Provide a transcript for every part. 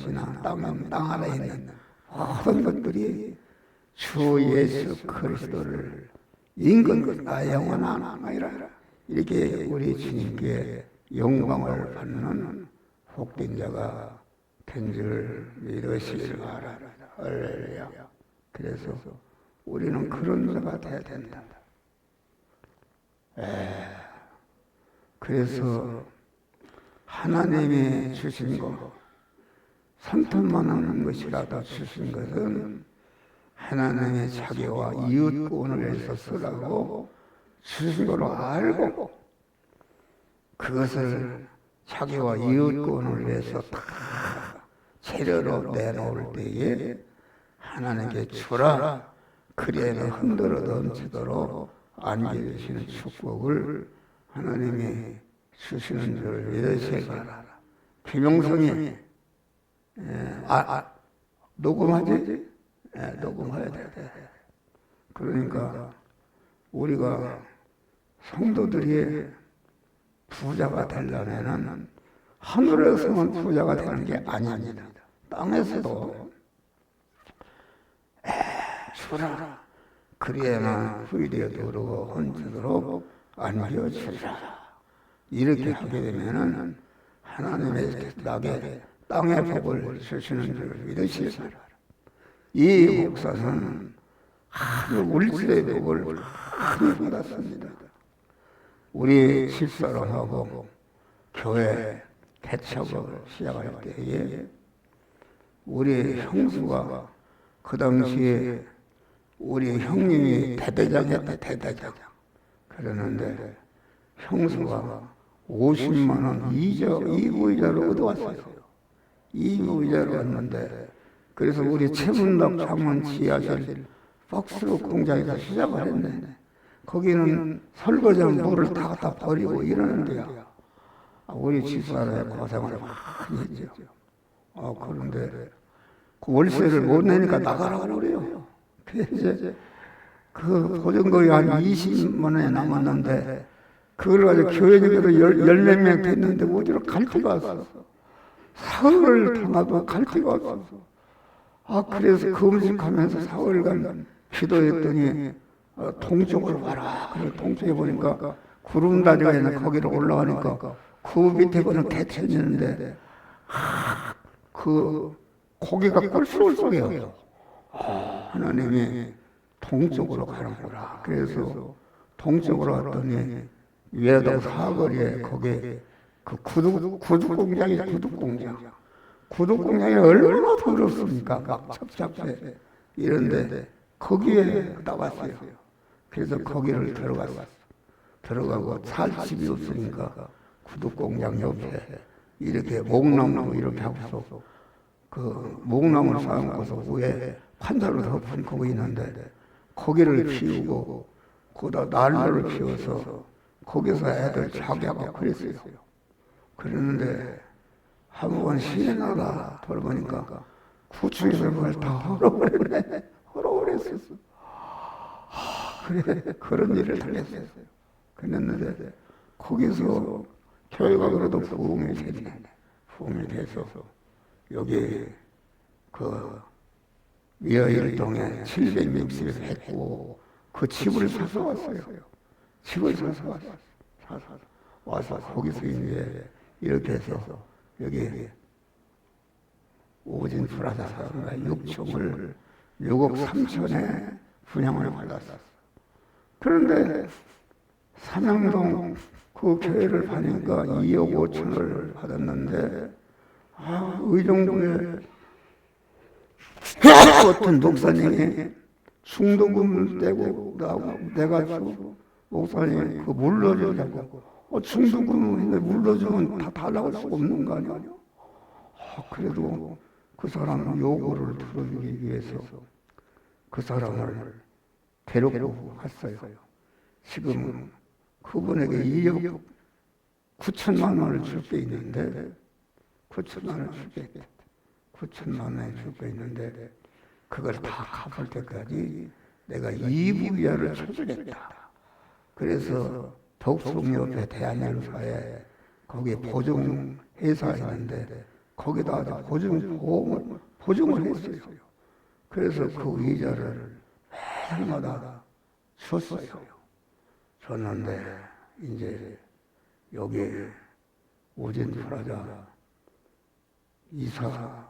것이나 땅, 땅 아래에 있는 모든 것들이 주 예수 그리스도를 인근과 영원한 아니라 이렇게 우리 주님께 영광을 받는 복된 자가 된 줄 믿으시길 바라라. 할렐루야. 그래서 우리는 그런 자가 돼야 된다. 에, 그래서 하나님이 주신 것, 선택만 하는 것이라도 주신 것은 하나님의 자기와 이웃권을 위해서 쓰라고 주신 걸로 알고 그것을 자기와 이웃권을 위해서 다 재료로 내놓을 때에 하나님께 주라 그리하면 흔들어 넘치도록 안겨주시는 축복을 하나님이 주시는 줄 믿으시기 바라라. 김용성이 예, 아, 아, 녹음하지? 예, 녹음해야 돼. 그러니까 우리가 성도들이 부자가 되려면은 하늘에서만 부자가 되는 게 아닙니다. 땅에서도 에, 주라. 그래야만 후일에도 오르고 헌지도록 안겨주리라. 이렇게 하게 되면은 하나님의 나게 땅의 복을 주시는 줄 바랍니다. 이 목사는 아주 물질의 복을 많이 받았습니다. 우리 집사람하고 교회 개척을 시작할 때에 우리 형수가 그 당시에 우리 형님이 대대장이었다 대대장 그러는데 형수가 50만 원 이자 이부이자로 얻어왔어요. 이부이자로 왔는데 그래서 우리 최문덕 장원 지하실 박스로 공장에서 시작을 했네. 거기는 설거지한 물을 다 갖다 버리고 이러는데요. 아, 우리 집사람의 고생을 많이 했죠. 아, 그런데 그 월세를 못 내니까 나가라고 그래요. 그래서 그 보증금이 한 20만 원이 남았는데 그걸 가지고 교회님께도 열몇 명 됐는데 어디로 갈 데가 없어. 사흘을 당하도 갈 데가 없어. 아 그래서 금식하면서 사흘간 기도했더니 어, 동쪽으로 가라. 그래 동쪽에 보니까 구름 다리가 있는 거기로 올라가니까 그 밑에 보는 개천이 있는데 아, 그 고기가 꿀꿀꿀해요. 아, 하나님이 동쪽으로 가는구나. 그래서 동쪽으로 왔더니 외동 사거리에 거기 그 구두 구두 공장이 구두 공장. 구두 공장이 얼마나 더럽습니까? 막 첩잡해 이런데 거기에 나왔어요. 그래서 거기를 들어갔어. 들어가고 살 집이 없으니까 구두 공장 옆에 이렇게 목나무 이렇게 하고서 그 목나무를 쌓아놓고서 위에 판자로 덮은 거기 있는데 거기를 키우고 거기다 난로를 키워서 거기서 애들 자기 하고 그랬어요. 그랬는데 한번 시내나가 돌보니까 구층에서 그걸 다 헐어버렸네. 헐어버렸어. 그래, 그런 일을 당했어요. 그랬는데 거기서 교회가 그래도 부흥이 됐네. 부흥이 돼서 여기 그 미어일동에 760에서 했고 그 집을 사서 왔어요. 집을 사서 왔어요. 사서 와서 거기서 이제 이렇게 해서 여기 오진 프라자사가 6층을 6억 3천에 분양을 받았어. 그런데 삼양동 그 교회를 받으니까 2억 5천을 받았는데 아, 의정동에 어떤 목사님이 중도금을 떼고 나고 내가지고 목사님 그 물러주려고 어, 중도금을 물러주면 다 달라고 수가 없는 거 아니야? 아, 그래도 그 사람 요구를 들어주기 위해서 그 사람을 데리고 갔어요. 지금 그분에게 2억 9천만 원을 줄 게 있는데 9천만 원을 줄게 있다. 9천만 원을 줄게 있는데 그걸 다 갚을 때까지 내가 이부야를 쳐주겠다. 그래서 덕송 옆에 대한연사에 거기 보증 회사 있는데 거기다 아주 보증, 보험을, 보증을 했어요. 그래서 그 이자를 매달마다 줬어요. 줬는데, 이제 여기 오진 프라자 이사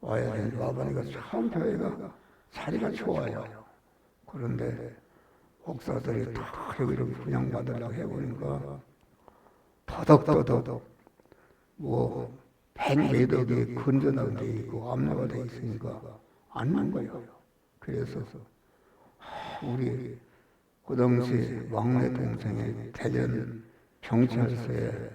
와야 되는데 아버니가 참 교회가 자리가 좋아요. 그런데 목사들이 다 여기를 분양받으려고 해보니까 더덕더덕 뭐 백매덕이 건전하게 돼 있고 암로가 돼 있으니까 안난 거예요. 그래서 우리 그 당시 막내 동생이 대전 경찰서에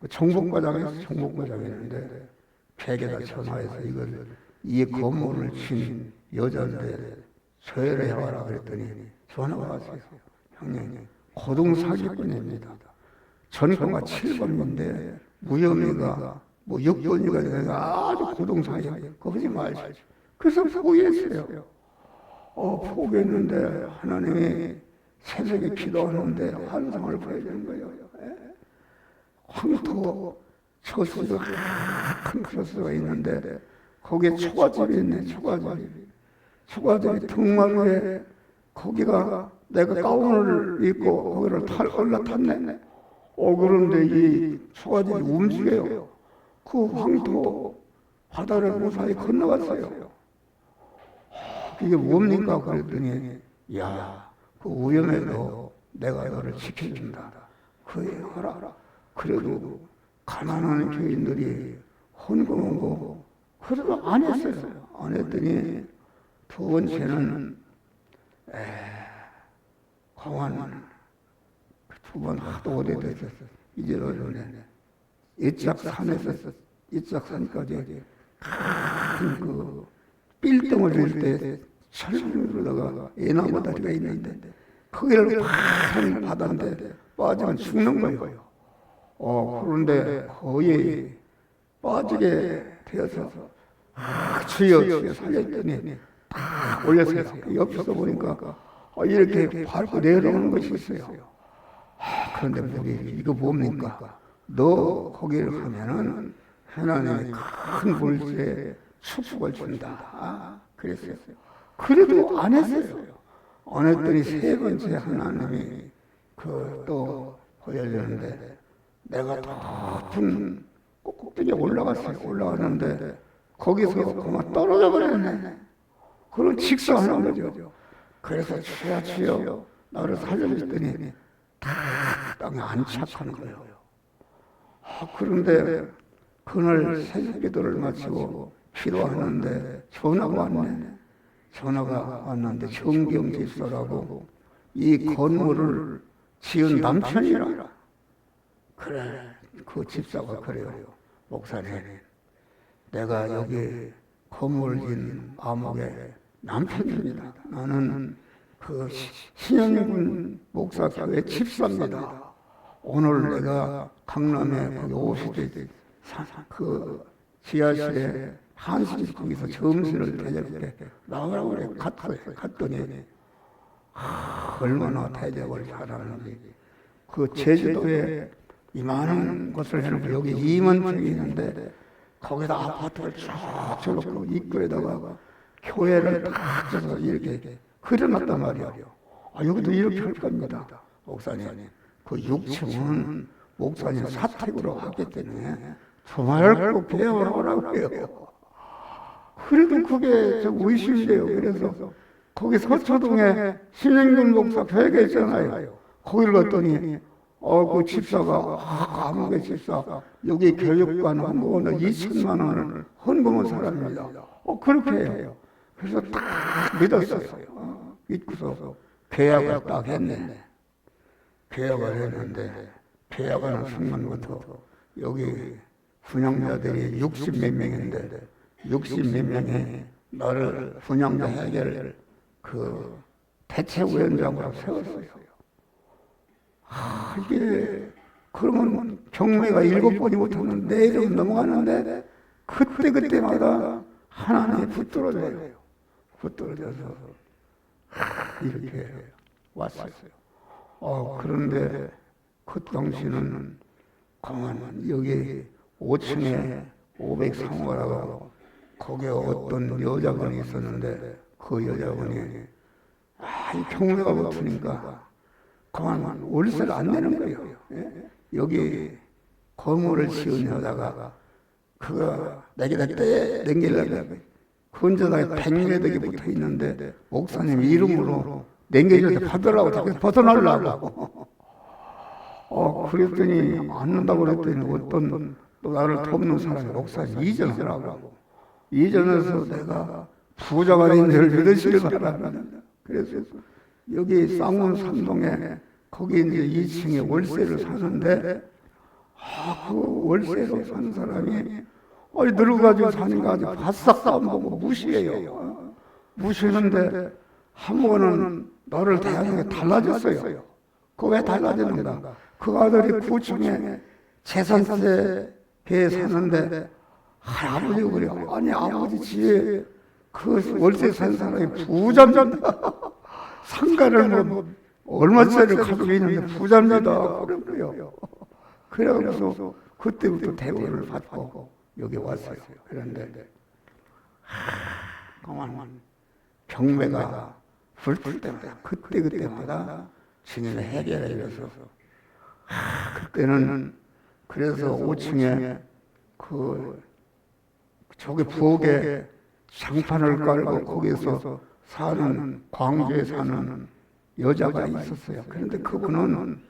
그 정복과장에서 정복과장이었는데 댁에다 전화해서 이걸 이 건물을 친 여자인데 조회를 해와라 그랬더니 전화가 왔어요. 형님 고동 사기꾼입니다. 전과가 7번인데 무혐의가 뭐 6번이가 되가 아주 고동 사기 거기 말지. 그래서 포기했어요. 어, 포기했는데 하나님이 새벽에 기도하는데 환상을 보여주는 거예요. 예? 황토 저수가 큰 저수가 있는데 거기에 초가집이 있네 초가집 이 초가집이 등마루에 거기가 내가 가운을 입고 거기를 탈 올라탔네. 어 그런데 이 초가집이 움직여요 그 황토 바다를 무사히 건너갔어요. 이게 뭡니까? 그랬더니 야 그 위험해도 내가 너를 지켜준다. 그에 하라. 그래도 가난한 교인들이 헌금하고 그래도 안 했어요. 안 했더니 두 번째는 에, 광안 두번 하도 오래됐었어. 이제 어른에 이짝산에서 이짝산까지 큰그 빌딩을 줄때 철문으로다가 애나무 다리가 있는데 거기를 팍 바다인데 빠지면 죽는 거예요. 어, 그런데 거의 빠지게 되어서 아, 주여 주여 살렸더니 딱 올렸어요. 옆에서 보니까 어, 이렇게 밟고 내려오는 것이 있어요. 아, 그런데 우리 이거 뭡니까? 너 거기를 가면은 하나님의 큰 불새에 축복을 준다. 아, 그랬어요. 그래도 안 했어요. 안 했더니 세 번째 하나님이 그또 보여주는데 내가 높은 꼭대기에 올라갔어요. 올라가는데 거기서 그만 떨어져 버렸네. 그런 직사하는 거죠. 그래서 주여 주여 나를 살려줬더니 다 땅에 안착하는 거예요. 아, 그런데 그날 새벽 기도를 마치고 기도하는데 전화가 왔네. 전화가 왔는데 정경 집사라고 이 건물을 지은 남편이라. 그래, 그 집사가 그래요. 목사님, 내가 여기 건물 진 암흑의 남편입니다. 나는 그 신영군 목사교회 집사입니다. 오늘 내가 강남에 거기 오시대 그 지하실에 한식 거기서 점심을 대접해 나오라고 그래 갔어요. 갔더니 아, 얼마나 대접을 잘하는지 그 제주도에 이만한 것을 해놓고 여기 2만 평이 있는데 거기다 아파트를 쭉 쳐놓고 입구에다가 교회를 딱 쳐서 이렇게 그려놨단 말이에요. 아, 여기도 이렇게 할 겁니다. 목사님. 그 6층은 목사님 사택으로 하기 때문에 정말 꼭 배워오라고 해요. 그래도 그게 좀 의심돼요. 그래서 거기 서초동에 신영균 목사 교회가 있잖아요. 거기를 갔더니 어, 그 집사가, 아, 감옥의 집사, 여기 교육관 헌금을 2천만 원을 헌금한 사람입니다. 어, 그렇게 해요. 그래서 딱 믿었어요. 어, 믿고서 계약을 딱 했네. 계약을 했는데, 계약하는 순간부터 여기 분양자들이 60 몇 명인데, 60 몇 명이 나를 분양자 해결 그 대책위원장으로 세웠어요. 아, 이게 그러면 경매가 일곱 번이 못하면 내 이름 넘어가는데 그때 그때마다 하나님이 붙들어져요. 붙들어져서 이렇게 왔어요. 어, 그런데 그 당시는 가만 여기 5층에 503호라고 거기에 어떤 여자분이 있었는데 그 여자분이 아, 이 경매가 붙으니까 그만 월세를 안 내는 거예요. 예? 여기 건물을 지은 여자가 그거 내게다 떼 냉기려고 근저당에 백매덕이 붙어 있는데 목사님 이름으로 냉겨줄 때 받으라고 자꾸 벗어나려고. 어 그랬더니 안 는다고 그랬더니 어떤 또 나를 돕는 사람이 목사님 이전하라고. 이전해서 내가 부자가 된줄 믿으시길 바랍니다 그래서 여기 쌍문 삼동에 거기 이제 2층에 월세를 사는데 아, 그 월세로 사는 사람이 아니 늙어가지고 사니까 아주 바싹 안 보고 무시해요. 무시하는데 한 번은 너를 대하는 게 달라졌어요. 그 왜 달라졌는가? 그 아들이 9층에 재산세 배에 사는데 아, 아버지 그래. 아니 아버지 집에 그 월세 산 사람이 부자입니다. 상가를 뭐 얼마짜리를 가지고 있는데 부자입니다. 그런 거요. 그래서 그때부터 대우를 받고 여기 왔어요. 그런데 그만 경매가 불풀 때마다 그때 그때마다 진을 해결해 줘서 그때는 그래서 5층에 그 저기 부엌에 장판을 깔고 거기서 사는 광주에 사는 여자가 있었어요. 그런데 그분은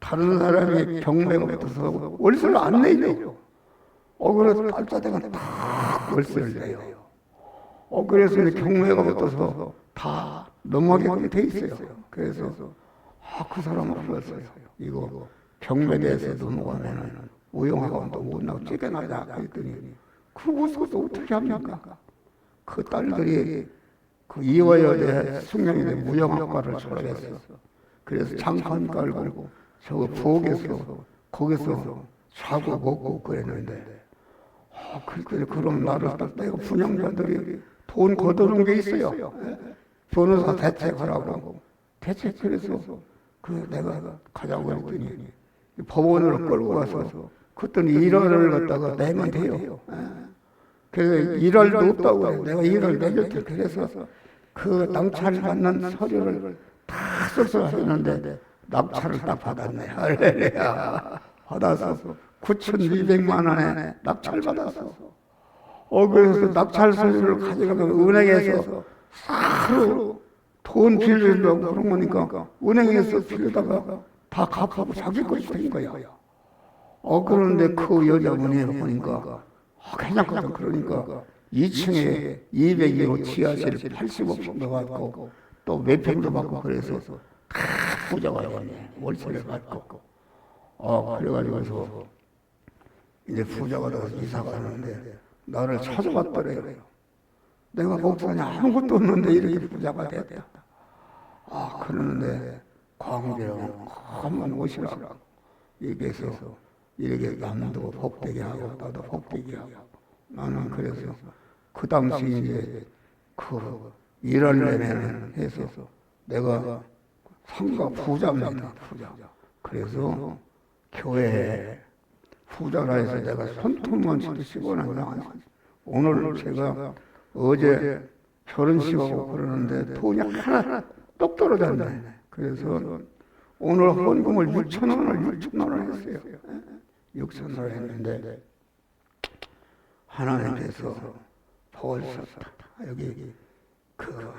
다른 사람이 경매가 붙어서 월세를 안 내요. 어, 그래서 딸자대가 다 내요. 어, 그래서 이제 경매가 붙어서 다 넘어가게끔 돼 있어요. 그래서, 아, 그 사람을 불렀어요. 이거 경매대에서 넘어가면은 우영하고 못 나고 쫓겨나자. 그랬더니, 그것도 어떻게 합니까? 그 딸들이 그 이화여대 숙명여대 무용학과를 졸업했어. 그래서 장판 깔고 저 부엌에서 거기서 자고 먹고 그랬는데 아, 그랬더니 그럼 나를 딱 내가 분양자들이 돈 거두는 게 있어요. 변호사 대책하라고. 대책 그래서 그 내가 가자고 했더니 법원으로 끌고 가서 그랬더니 일화를 갖다가 내면 돼요. 그래서 일할도 없다고 그래. 내가 내줄 테 그래서 그 낙찰 받는 서류를 다 써서 했는데 낙찰을 딱 받았네. 할렐루야. 받아서 9,200만 원에 낙찰 받았어. 어, 그래서 낙찰 서류를 가져가면 은행에서 하루 돈 빌린다고 그런 거니까 은행에서 빌려다가 다 갚하고 자기 것이 된 거야. 어, 그런데 그 여자분이 보니까 어, 괜찮거든. 그러니까 2층에 202호 지하실 80억 넣어갖고 또 매평도 받고 그래서 다 부자가 되네. 월세를 받고. 어, 그래가지고서 이제 부자가 돼서 이사 가는데 나를 찾아왔더래요. 내가 목사님 아무것도 없는데 이렇게 부자가 됐다. 아, 그러는데 광주랑 한번 오시라고 얘기해서 이렇게 남도 복되게 하고 나도 복되게 하고 나는 그래서 그 당시 이제 그 일하려면 해서 내가 상가 부자입니다 부자 그래서 교회에 부자라 해서 내가 손톱만 10원 안 오늘 제가 어제 결혼식하고 그러는데 돈이 하나 똑 떨어졌네. 그래서 오늘 헌금을 6천 원을 6천 원을 했어요. 6천 원을 했는데 하나님께서 벌써 여기 그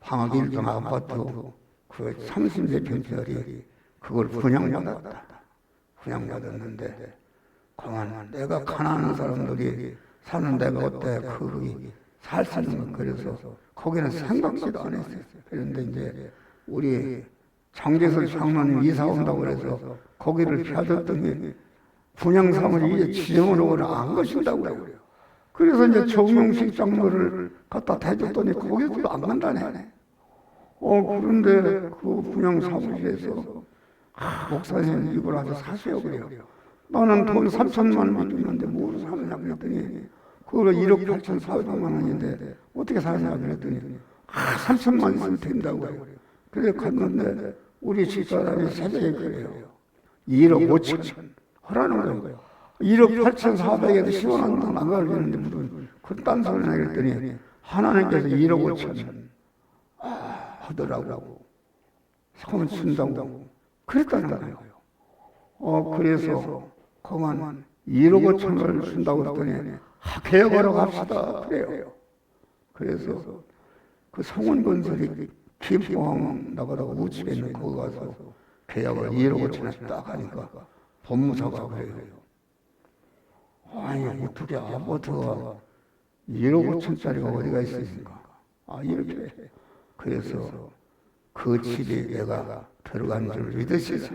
방학일동 아파트 그 30몇 평짜리 그걸 분양 받았다. 분양받았는데 그만 내가 가난한 사람들이 사는 데가 어때 거기 살 수 있는 건 그래서 거기는 생각지도 안 했어요. 그런데 이제 우리 장재설 장로님 이사 온다고 그래서 거기를 펴줬더니 분양사무실 이제 지정으로 안 거신다고요. 그래서 이제 정용식 장로를 갖다 대줬더니 거기서도 안 간다네. 어, 그런데 그 분양사무실에서 아, 목사님 이걸 아주 사세요 그래요. 나는 돈 3천만 원만 줬는데 뭘 사느냐 그랬더니 그걸 1억 8천 4백만 원인데 어떻게 사냐 그랬더니 아, 3천만 있으면 된다고요. 그래 갔는데 우리 집사람이 새벽에 그래요. 1억 5천 하라는 거예요. 1억 8,400에도 시원한 돈 나가지는데 무슨 그딴 소리 나겠더니 하나님께서 1억 5천 아, 하더라고. 손 쓴다고 그랬다는 거예요. 어 그래서 그만 1억 5천을 준다고 했더니 아, 개혁하러 갑시다 그래요. 그래서 그 성원건설이 김포항 나가다가 우측에 있는 거기 가서 계약을 1억 5천에 딱 하니까 법무사가 그래요. 아니 어떻게 아파트가 1억 5천짜리가 어디가 있습니까? 아 이렇게 그래서 그 집에 내가 들어간 줄 믿으시라.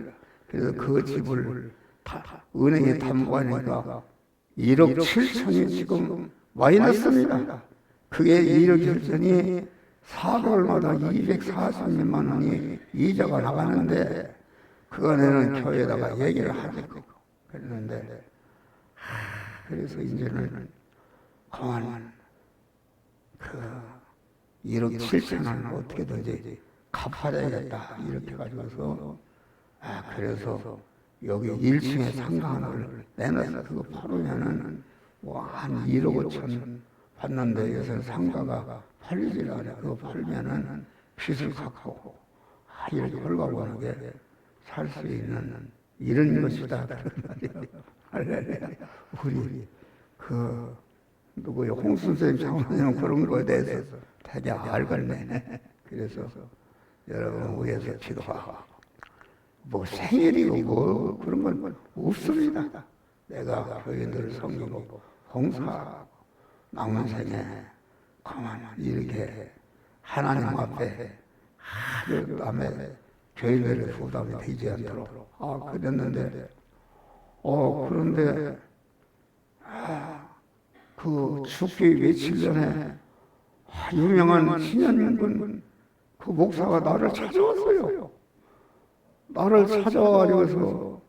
그래서 그 집을 다 은행에 담보하니까 1억 7천이 지금 마이너스입니다. 그게 1억 7천이 4개월마다 240몇만 원이 이자가 나가는데 그거는 교회에다가 얘기를 하겠고 그랬는데 하, 그래서 이제는 그만 그 1억 7천을 어떻게든지 갚아야겠다 이렇게 가지고서 아 그래서 여기 1층에 상가 하나를 내놔서 그거 팔으면은 뭐 한 1억 5천 받는데 요새 상가가 팔리질 않아 그거 팔면은 빚을 갚고 아 이렇게 헐가분하게 살 수 있는 이런 것이다. 할렐루야. 우리 그 누구요? 홍 선생님 장로님은 그런 거에 대해서 되게 알겠네. 그래서 여러분 위해서 기도하고 뭐 생일이고 뭐 그런 건 없습니다. 내가 교인들을 섬기고 봉사하고 남은 생에 가만 이렇게 하나님 앞에 아주 남의 교인들의 부담이 되지 않도록 아 그랬는데 어 그런데 아, 그 죽기 며칠 전에 아, 유명한 신현군 그 목사가 나를 찾아왔어요. 나를 찾아와가지고서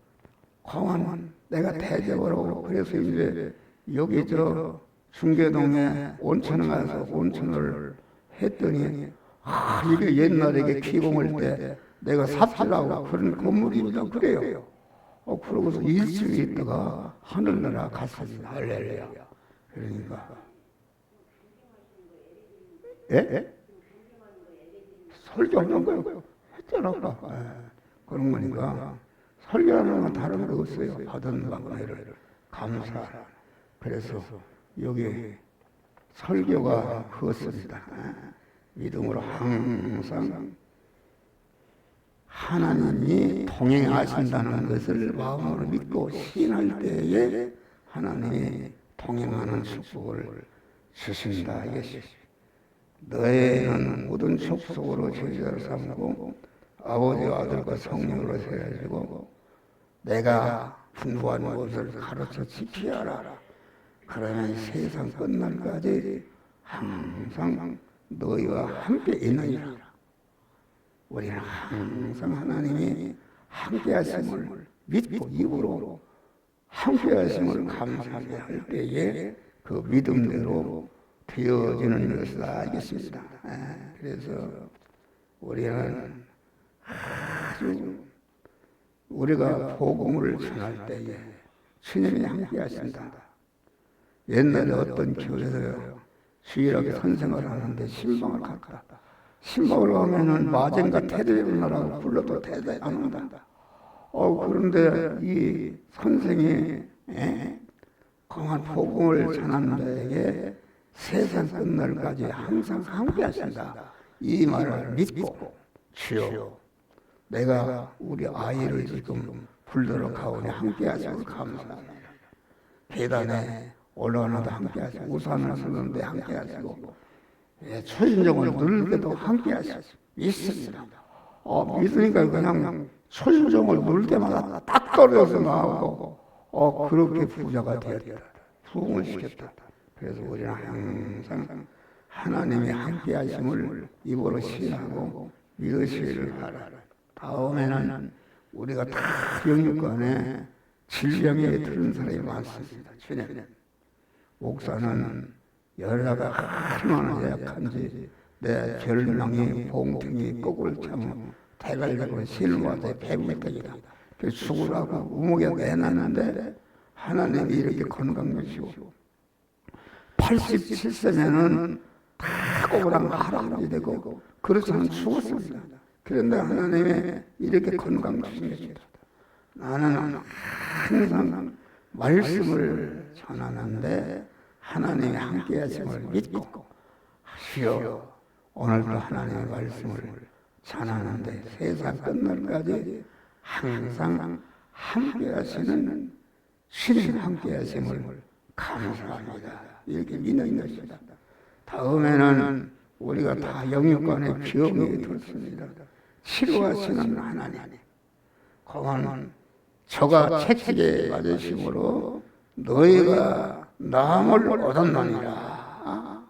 광안 내가 대접하라고 그래서 이제 여기 저 중계동에 온천에 가서 온천을 했더니 아 이게 옛날에 이게 기공할 때 내가 삽질하고 그런 건물입니다 그래요. 어 그러고서 일주일 있다가 하늘나라 갔습니다. 할렐루야. 그러니까 예? 예? 설교하는 거요. 했잖아. 예. 그런 거니까 설교하는 건 다른 거 없어요. 받은 은혜를 감사. 그래서 여기 설교가 그렇습니다. 예. 믿음으로 항상 하나님이 동행하신다는 것을 마음으로 믿고 신할 때에 하나님이 동행하는 축복을 주신다 이것 이 너희는 모든 축복으로 제자를 삼고 아버지와 아들과 성령으로 세워지고 내가 분부한 것을 가르쳐 지키어라. 그러면 세상 끝날까지 항상 너희와 함께 있느니라. 우리는 항상 하나님이 함께 하심을 믿고 입으로 함께 하심을 감사하게 할 때에 그 믿음대로 되어지는 것을 알겠습니다. 아, 그래서 우리는 아주 우리가 복음을 전할 때에 주님이 함께 하신다. 옛날에 어떤 교회에서 주일하게 선생을 하는데 신방을 갔다. 신방을 가면은 마젠가 테레비나라고 불러도 대대 안 한다. 어, 그런데 이 선생이 에, 강한 복음을 전하는 데에게 세상 끝날까지 항상 함께 하신다. 이 말을 믿고 주여 내가 우리 아이를 지금 불러러 가오니 함께 하셔서 감사합니다. 계단에 올라가는데 함께 하시고 우산을 쓰는데 함께 하시고 예, 초인종을 누를 때도 함께 하시고 있습니다. 어, 믿으니까 그냥 초인종을 누를 때마다 딱 떨어져서 나오고 어, 그렇게 부자가 되었다. 부흥을 시켰다. 그래서 우리는 항상 하나님이 함께 하심을 입으로 신하고 믿으시기를 바라. 다음에는 우리가 다 영육간에 질병에 들은 사람이 많습니다. 주님. 목사는 열나가 얼마나 약한지 내 결명이 봉통이 kok을 참 대갈되고 실무하되 배부탁이다. 그 죽으라고 우목에 내놨는데 하나님이 이렇게 건강 주시고 87세면은 다 꼬부랑 할아버지 되고 그렇지는 죽었습니다. 그런데 하나님이 이렇게 건강 주신 것이다. 나는 항상 말씀을 전하는데 하나님이 함께 하심을 믿고 하시오. 오늘도 하나님의 말씀을 전하는데 세상 끝날까지 항상 함께 하시는 주님 함께 하심을 감사합니다. 이렇게 믿는 것이다. 다음에는 우리가 다 영육간의 병이 들습니다. 치료하시는 하나님. 그거는 저가 채찍에 맞으심으로 너희가 남을 얻었느니라.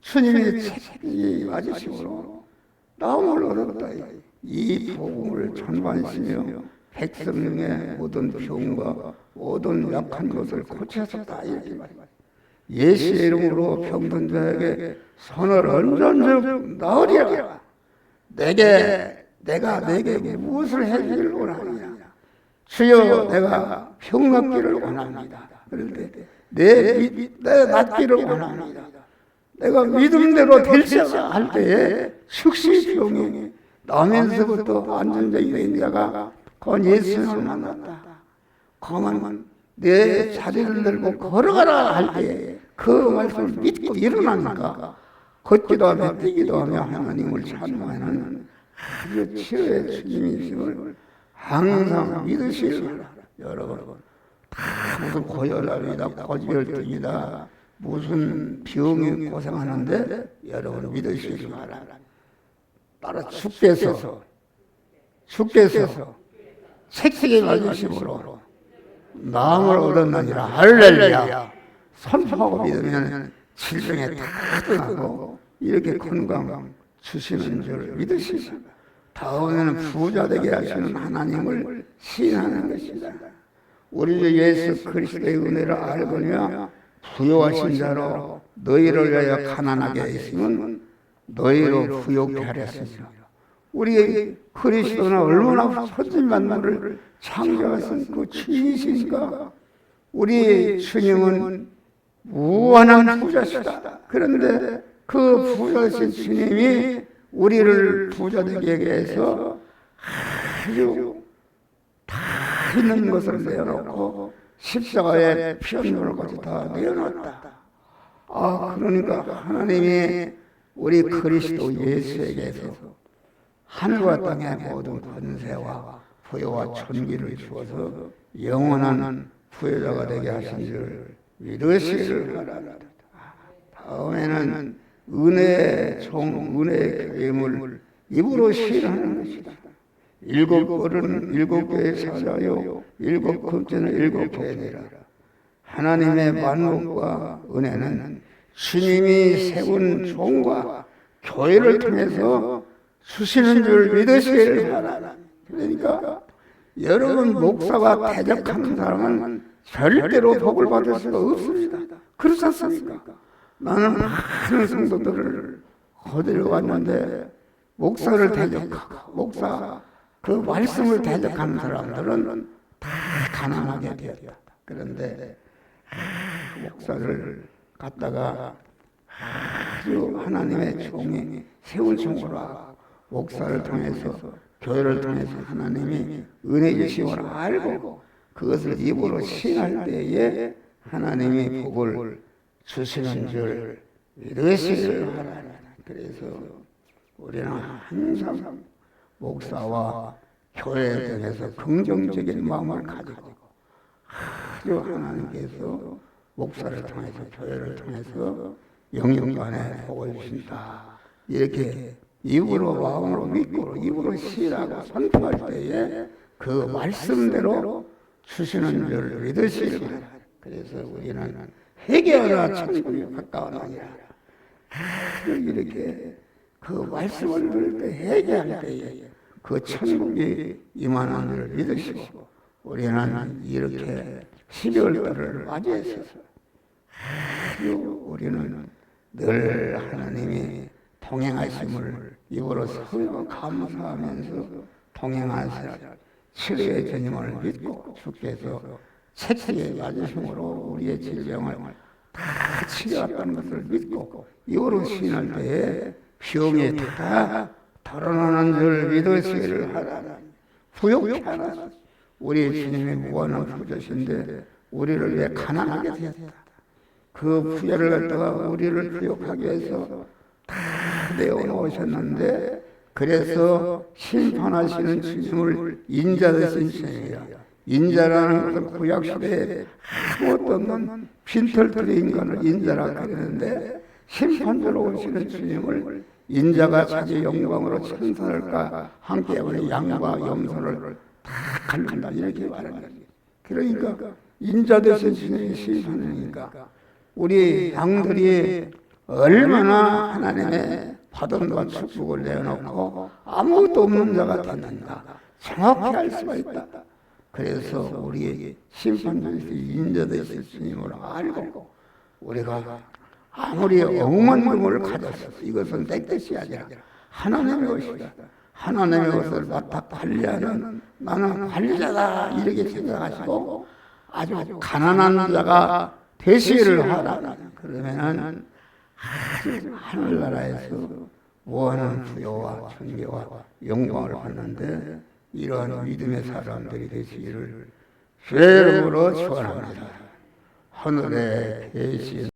주님의 채찍이 맞으심으로 남을 얻었다. 이 복음을 전반시며 백성의 모든 병과 모든 약한 것을 고쳤었다. 이렇게 말입니다. 예수의 이름으로 병든 자에게 손을 얹은 나으리라. 내게 내가 내게 무엇을 해주기를 원하느냐. 주여 내가 병낫기를 원합니다. 그럴 때내 내 낫기를 원합니다. 내가 믿음대로 될지어다 할 때에 즉시 병이 나면서부터 안전적이 된 자가 그 예수를 만났다. 그만 내 자리를 들고 걸어가라 할 때에 그 말씀을 믿고 일어나니까 걷기도 하며 뛰기도 하며 하나님을 찬양하는 아주 치료의 주님이심을 항상 바랍니다. 여러분 다 무슨 고혈압이다 고지혈증이다 무슨 병이 고생하는데 여러분 믿으시기 바랍니다. 따라 주께서 주께서 책책에 맞으심으로 마음을 얻었느니라 할렐루야 선포하고 믿으면 질병에 다 떠나고 이렇게 건강 주시는 줄 믿으시고 다음에는 부자 되게 하시는 하나님을 신하는 것이다. 우리 주 예수 그리스도의 은혜를 알거니와 부요하신 자로 너희를 위하여 가난하게 하시면 너희로 부욕케 하렸습니다. 우리 그리스도는 얼마나 선진 만물을 창조하신 그 주인이시니까 우리 주님은 무한한 부자시다. 그런데 그 부자신 주님이 우리를 부자 되게 해서 아주 다 있는 것을 내어놓고 십자가에 피눈물까지 다 내어놨다. 아 그러니까 하나님이 우리 그리스도 예수에게서 하늘과 땅의 모든 권세와 부여와 존귀를 주어서 영원한 부여자가 되게 하신 줄 믿으시기를 바랍니다. 다음에는 은혜 종, 은혜 괴물 입으로 시인하는 것이다. 일곱 벌은 일곱 개의 사자요, 일곱 금째는 일곱 개니라. 하나님의 만국과 은혜는 주님이 세운 종과 교회를 통해서 주시는 줄 믿으시기를 바랍니다. 그러니까 여러분 목사가 대적하는 사람은 절대로 복을 받을 수가 없습니다. 그렇지 않습니까? 나는 많은 성도들을 거들려 왔는데 목사를 대적하고 목사 그 말씀을 대적하는 사람들은 다 가난하게 되었다. 그런데 목사를 갖다가 아주 하나님의 종이 세운 종으로 목사를 통해서 교회를 통해서 하나님이 은혜 주심을 알고 그것을 입으로 신할 때에 하나님이 복을 주시는 줄 믿으시기를 바랍니다. 그래서 우리는 항상 목사와 교회 등에서 긍정적인 마음을 가지고 아주 하나님께서 목사를 통해서 교회를 통해서 영영간에 복을 주신다. 이렇게 입으로 마음으로 믿고 입으로 시라고 선포할 때에 그 말씀대로 주시는 줄 믿으시길 바랍니다. 그래서 우리는 회개하라 천국이 가까워나니라. 이렇게 그 말씀을 들을 때 회개할 때에 그 천국이 임하는 줄 믿으시고 우리는 이렇게 12월 달을 맞이해서 아주 우리는 늘 하나님이 동행하심을 입으로 서로 감사하면서 동행하사 치료의 주님을 믿고 주께서 책기에 맞으심으로 우리의 질병을 다 치료했다는 것을 믿고 이거로 신할 때에 병이 다 덜어나는 줄 믿으시기를 하라 부욕케 하라 우리 주님의 무한한 부자신데 우리를 위해 가난하게 되었다. 그 부여를 갖다가 우리를 부욕하기 위해서 다 내어놓으셨는데 그래서 심판하시는 주님을 인자 되신 주님이야. 인자라는 것은 구약시대에 아무것도 없는 빈털터리 인간을 인자라 그러는데 심판자로 오시는 주님을 인자가 자기 영광으로 천사들과 함께 우리 양과 염소를 다 갈른다 이렇게 말하는 거예요. 그러니까 인자 되신 주님이 심판이니까 우리 양들이 얼마나 하나님의 받음과 축복을 내어놓고 아무것도 없는 자가 됐는가 정확히 알 수가 있다. 그래서 우리의 심판주에서 인자되실 주님을 알고 우리가 아무리 억만금을 가졌어 이것은 내 뜻이 아니라 하나님의 것이다. 하나님의 것을 맡아 관리하는 나는 관리자다 이렇게 생각하시고 아주 가난한 자가 대시를 하라 그러면은 하늘나라에서 무한한 부여와 존귀와 영광을 받는데 이러한 믿음의 사람들이 되시기를 죄 이름으로 축원합니다. 하늘에 계신